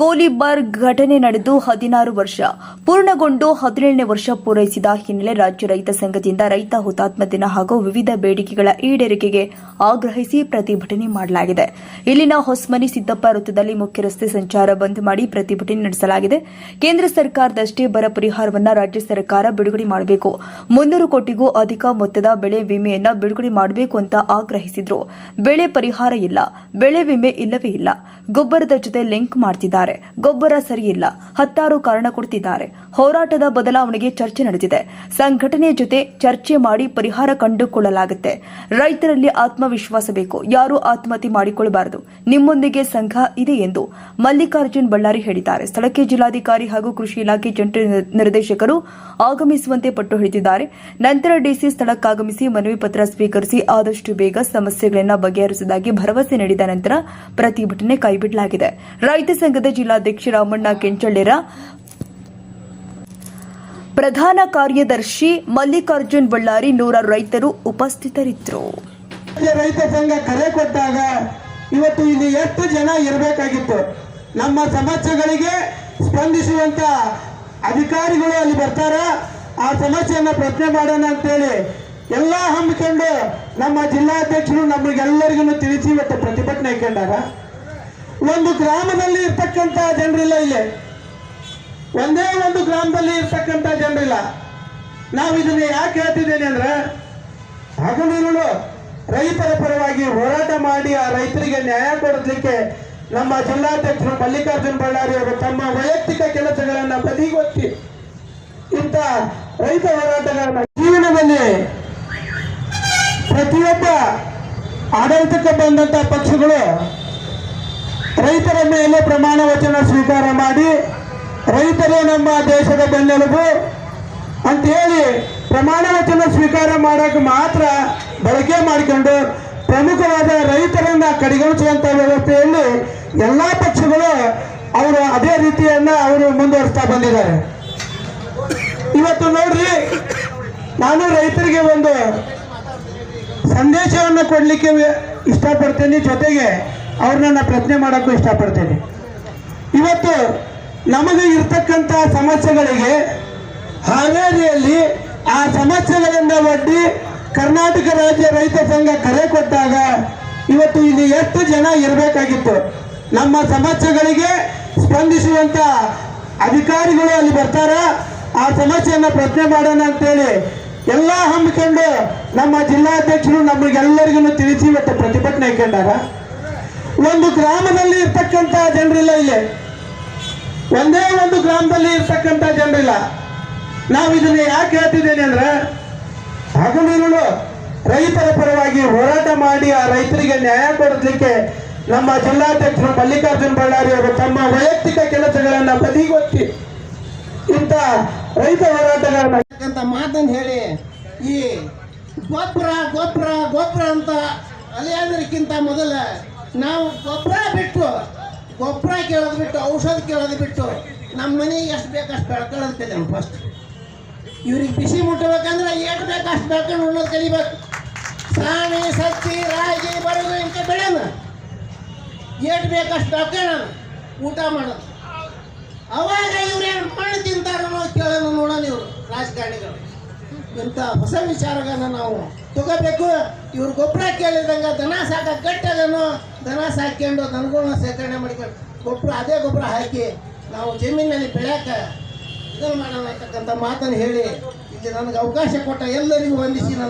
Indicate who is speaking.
Speaker 1: ಗೋಲಿಬಾರ್ ಘಟನೆ ನಡೆದು ಹದಿನಾರು ವರ್ಷ, ಪೂರ್ಣಗೊಂಡು ಹದಿನೇಳನೇ ವರ್ಷ ಪೂರೈಸಿದ ಹಿನ್ನೆಲೆ ರಾಜ್ಯ ರೈತ ಸಂಘದಿಂದ ರೈತ ಹುತಾತ್ಮ ದಿನ ಹಾಗೂ ವಿವಿಧ ಬೇಡಿಕೆಗಳ ಈಡೇರಿಕೆಗೆ ಆಗ್ರಹಿಸಿ ಪ್ರತಿಭಟನೆ ಮಾಡಲಾಗಿದೆ. ಇಲ್ಲಿನ ಹೊಸ್ಮನಿ ಸಿದ್ದಪ್ಪ ವೃತ್ತದಲ್ಲಿ ಮುಖ್ಯ ರಸ್ತೆ ಸಂಚಾರ ಬಂದ್ ಮಾಡಿ ಪ್ರತಿಭಟನೆ ನಡೆಸಲಾಗಿದೆ. ಕೇಂದ್ರ ಸರ್ಕಾರದಷ್ಟೇ ಬರ ಪರಿಹಾರವನ್ನ ರಾಜ್ಯ ಸರ್ಕಾರ ಬಿಡುಗಡೆ ಮಾಡಬೇಕು. ಮುನ್ನೂರು ಕೋಟಿಗೂ ಅಧಿಕ ಮೊತ್ತದ ಬೆಳೆ ವಿಮೆಯನ್ನ ಬಿಡುಗಡೆ ಮಾಡಬೇಕು ಅಂತ ಆಗ್ರಹಿಸಿದ್ರು. ಬೆಳೆ ಪರಿಹಾರ ಇಲ್ಲ, ಬೆಳೆ ವಿಮೆ ಇಲ್ಲವೇ ಇಲ್ಲ. ಗೊಬ್ಬರದ ಜೊತೆ ಲಿಂಕ್ ಮಾಡ್ತಿದ್ದಾರೆ. ಗೊಬ್ಬರ ಸರಿಯಿಲ್ಲ ಹತ್ತಾರು ಕಾರಣ ಕೊಡ್ತಿದ್ದಾರೆ. ಹೋರಾಟದ ಬದಲಾವಣೆಗೆ ಚರ್ಚೆ ನಡೆದಿದೆ. ಸಂಘಟನೆ ಜೊತೆ ಚರ್ಚೆ ಮಾಡಿ ಪರಿಹಾರ ಕಂಡುಕೊಳ್ಳಲಾಗುತ್ತೆ. ರೈತರಲ್ಲಿ ಆತ್ಮವಿಶ್ವಾಸ ಬೇಕು. ಯಾರು ಆತ್ಮಹತ್ಯೆ ಮಾಡಿಕೊಳ್ಳಬಾರದು. ನಿಮ್ಮೊಂದಿಗೆ ಸಂಘ ಇದೆ ಎಂದು ಮಲ್ಲಿಕಾರ್ಜುನ್ ಬಳ್ಳಾರಿ ಹೇಳಿದ್ದಾರೆ. ಸ್ಥಳಕ್ಕೆ ಜಿಲ್ಲಾಧಿಕಾರಿ ಹಾಗೂ ಕೃಷಿ ಇಲಾಖೆ ಜಂಟಿ ನಿರ್ದೇಶಕರು ಆಗಮಿಸುವಂತೆ ಪಟ್ಟು ಹಿಡಿದಿದ್ದಾರೆ. ನಂತರ ಡಿಸಿ ಸ್ಥಳಕ್ಕಾಗಮಿಸಿ ಮನವಿ ಪತ್ರ ಸ್ವೀಕರಿಸಿ ಆದಷ್ಟು ಬೇಗ ಸಮಸ್ಯೆಗಳನ್ನು ಬಗೆಹರಿಸುವುದಾಗಿ ಭರವಸೆ ನೀಡಿದ ನಂತರ ಪ್ರತಿಭಟನೆ ಕೈಬಿಡಲಾಗಿದೆ. ರೈತ ಸಂಘದ ಜಿಲ್ಲಾಧ್ಯಕ್ಷ ರಾಮಣ್ಣ ಕೆಂಚಳ್ಳೇರ, ಪ್ರಧಾನ ಕಾರ್ಯದರ್ಶಿ ಮಲ್ಲಿಕಾರ್ಜುನ್ ಬಳ್ಳಾರಿ ನೂರಾರು ರೈತರು ಉಪಸ್ಥಿತರಿದ್ದರು.
Speaker 2: ರೈತ ಸಂಘ ಕರೆ ಕೊಟ್ಟಾಗ ಇವತ್ತು ಇಲ್ಲಿ ಎಷ್ಟು ಜನ ಇರಬೇಕಾಗಿತ್ತು? ನಮ್ಮ ಸಮಸ್ಯೆಗಳಿಗೆ ಸ್ಪಂದಿಸುವಂತ ಅಧಿಕಾರಿಗಳು ಅಲ್ಲಿ ಬರ್ತಾರ. ಆ ಸಮಸ್ಯೆಯನ್ನ ಪ್ರಶ್ನೆ ಮಾಡೋಣ ಅಂತೇಳಿ ಎಲ್ಲ ಹಮ್ಮಿಕೊಂಡು ನಮ್ಮ ಜಿಲ್ಲಾಧ್ಯಕ್ಷರು ನಮಗೆಲ್ಲರಿಗೂ ತಿಳಿಸಿ ಇವತ್ತು ಪ್ರತಿಭಟನೆ ಹಾಕೊಂಡಾಗ ಒಂದು ಗ್ರಾಮದಲ್ಲಿ ಇರ್ತಕ್ಕಂಥ ಜನರಿಲ್ಲ ಇಲ್ಲಿ. ಒಂದೇ ಒಂದು ಗ್ರಾಮದಲ್ಲಿ ಇರ್ತಕ್ಕಂಥ ಜನರಿಲ್ಲ. ನಾವು ಇದನ್ನ ಯಾಕೆ ಹೇಳ್ತಿದ್ದೇನೆ ಅಂದ್ರೆ ಹಗಲಿರುಳು ರೈತರ ಪರವಾಗಿ ಹೋರಾಟ ಮಾಡಿ ಆ ರೈತರಿಗೆ ನ್ಯಾಯ ಕೊಡಲಿಕ್ಕೆ ನಮ್ಮ ಜಿಲ್ಲಾಧ್ಯಕ್ಷರು ಮಲ್ಲಿಕಾರ್ಜುನ್ ಬಳ್ಳಾರಿ ಅವರು ತಮ್ಮ ವೈಯಕ್ತಿಕ ಕೆಲಸಗಳನ್ನ ಬದಿಗೊತ್ತಿ ಇಂಥ ರೈತ ಹೋರಾಟಗಾರನ ಜೀವನದಲ್ಲಿ ಪ್ರತಿಯೊಬ್ಬ ಆಡಳಿತಕ್ಕೆ ಬಂದಂತ ಪಕ್ಷಗಳು ರೈತರ ಮೇಲೆ ಪ್ರಮಾಣ ವಚನ ಸ್ವೀಕಾರ ಮಾಡಿ, ರೈತರೇ ನಮ್ಮ ದೇಶದ ಬೆನ್ನೆಲುಬು ಅಂತ ಹೇಳಿ ಪ್ರಮಾಣ ವಚನ ಸ್ವೀಕಾರ ಮಾಡೋಕೆ ಮಾತ್ರ ಬಳಕೆ ಮಾಡಿಕೊಂಡು ಪ್ರಮುಖವಾದ ರೈತರನ್ನ ಕಡೆಗಣಿಸುವಂತ ವ್ಯವಸ್ಥೆಯಲ್ಲಿ ಎಲ್ಲಾ ಪಕ್ಷಗಳು ಅವರು ಅದೇ ರೀತಿಯನ್ನ ಅವರು ಮುಂದುವರಿಸ್ತಾ ಬಂದಿದ್ದಾರೆ. ಇವತ್ತು ನೋಡ್ರಿ, ನಾನು ರೈತರಿಗೆ ಒಂದು ಸಂದೇಶವನ್ನು ಕೊಡಲಿಕ್ಕೆ ಇಷ್ಟಪಡ್ತೇನೆ. ಜೊತೆಗೆ ಅವ್ರನ್ನ ಪ್ರಜ್ಞೆ ಮಾಡೋಕ್ಕೂ ಇಷ್ಟಪಡ್ತೇನೆ. ಇವತ್ತು ನಮಗೆ ಇರ್ತಕ್ಕಂಥ ಸಮಸ್ಯೆಗಳಿಗೆ ಹಾವೇರಿಯಲ್ಲಿ ಆ ಸಮಸ್ಯೆಗಳಿಂದ ಒಡ್ಡಿ ಕರ್ನಾಟಕ ರಾಜ್ಯ ರೈತ ಸಂಘ ಕರೆ ಕೊಟ್ಟಾಗ ಇವತ್ತು ಇಲ್ಲಿ ಎಷ್ಟು ಜನ ಇರಬೇಕಾಗಿತ್ತು. ನಮ್ಮ ಸಮಸ್ಯೆಗಳಿಗೆ ಸ್ಪಂದಿಸುವಂತ ಅಧಿಕಾರಿಗಳು ಅಲ್ಲಿ ಬರ್ತಾರ. ಆ ಸಮಸ್ಯೆಯನ್ನು ಪ್ರಶ್ನೆ ಮಾಡೋಣ ಅಂತೇಳಿ ಎಲ್ಲ ಹಮ್ಮಿಕೊಂಡು ನಮ್ಮ ಜಿಲ್ಲಾಧ್ಯಕ್ಷರು ನಮಗೆಲ್ಲರಿಗೂ ತಿಳಿಸಿ ಇವತ್ತು ಪ್ರತಿಭಟನೆ ಹಾಕೊಂಡಾಗ ಒಂದು ಗ್ರಾಮದಲ್ಲಿ ಇರ್ತಕ್ಕಂಥ ಜನರಿಲ್ಲ ಇಲ್ಲಿ. ಒಂದೇ ಒಂದು ಗ್ರಾಮದಲ್ಲಿ ಇರ್ತಕ್ಕಂಥ ಜನರಿಲ್ಲ. ನಾವು ಇದನ್ನ ಯಾಕೆ ಹೇಳ್ತಿದ್ದೇನೆ ಅಂದ್ರೆ ಹಗಲಿರುಳು ರೈತರ ಪರವಾಗಿ ಹೋರಾಟ ಮಾಡಿ ಆ ರೈತರಿಗೆ ನ್ಯಾಯ ಕೊಡಲಿಕ್ಕೆ ನಮ್ಮ ಜಿಲ್ಲಾಧ್ಯಕ್ಷರು ಮಲ್ಲಿಕಾರ್ಜುನ್ ಬಳ್ಳಾರಿ ಅವರು ತಮ್ಮ ವೈಯಕ್ತಿಕ ಕೆಲಸಗಳನ್ನ ಬದಿಗೊತ್ತಿ ಇಂಥ ರೈತ ಹೋರಾಟಗಾರನ
Speaker 3: ಮಾತನ್ನು ಹೇಳಿ, ಈ ಗೋಪುರ ಗೋಪುರ ಗೋಪುರ ಅಂತ ಅಲೆಯೋದಕ್ಕಿಂತ ಮೊದಲ ನಾವು ಗೊಬ್ಬರ ಬಿಟ್ಟು, ಗೊಬ್ಬರ ಕೇಳೋದು ಬಿಟ್ಟು, ಔಷಧ ಕೇಳೋದು ಬಿಟ್ಟು ನಮ್ಮ ಮನೆಗೆ ಎಷ್ಟು ಬೇಕು ಅಷ್ಟು ಬೆಳ್ಕೊಳ್ಳೋದು ಕಲಿಯೋಣ ಫಸ್ಟ್ ಇವ್ರಿಗೆ ಬಿಸಿ ಮುಟ್ಟಬೇಕಂದ್ರೆ ಎಷ್ಟು ಬೇಕು ಅಷ್ಟು ಬೆಳ್ಕೊಂಡು ಉಣ್ಣೋದು ಕಲಿಬೇಕು. ಸಾಣಿ ಸತ್ತಿ, ರಾಗಿ ಬರೋದು ಇಂಥ ಬೆಳೆನ ಎಷ್ಟು ಬೇಕು ಅಷ್ಟು ಬೆಳ್ಕೊಳ್ಳೋಣ ಊಟ ಮಾಡೋದು. ಅವಾಗ ಇವ್ರೇನು ಮಣ್ಣು ತಿಂತಾರೋ ಕೇಳೋಣ ನೋಡೋಣ ಇವರು ರಾಜಕಾರಣಿಗಳು. ಇಂಥ ಹೊಸ ವಿಚಾರಗಳನ್ನ ನಾವು ತಗೋಬೇಕು. ಇವ್ರು ಗೊಬ್ಬರ ಕೇಳಿದಂಗೆ ದನ ಸಾಕ ಗಟ್ಟದನ್ನು ದನ ಸಾಕೊಂಡು ದನಗಳನ್ನ ಶೇಖರಣೆ ಮಾಡ್ಕೊಂಡು ಗೊಬ್ಬರ ಅದೇ ಗೊಬ್ಬರ ಹಾಕಿ ನಾವು ಜಮೀನಿನಲ್ಲಿ ಬೆಳೆಯಕ ಇದನ್ನು ಮಾಡೋಣ ಅಂತಕ್ಕಂಥ ಮಾತನ್ನು ಹೇಳಿ ಇಲ್ಲಿ ನನಗೆ ಅವಕಾಶ ಕೊಟ್ಟ ಎಲ್ಲರಿಗೂ ವಂದಿಸಿ